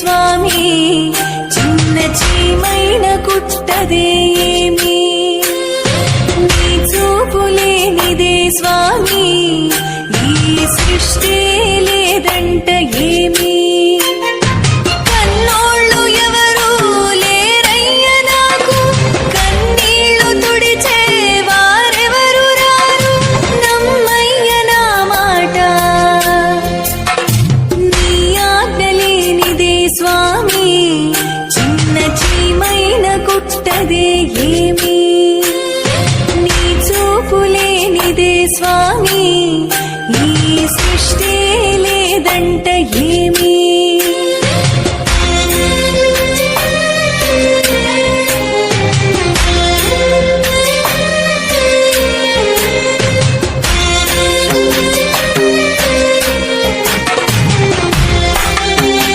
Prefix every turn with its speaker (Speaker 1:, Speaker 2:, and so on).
Speaker 1: స్వామి చిన్న చీమైన కుట్టదే ఏమి? చూపులేనిదే స్వామి ఈ సృష్టి ఉన్నదే ఏమి? నీ చూపులేనిదే స్వామి ఈ సృష్టి లేదంటే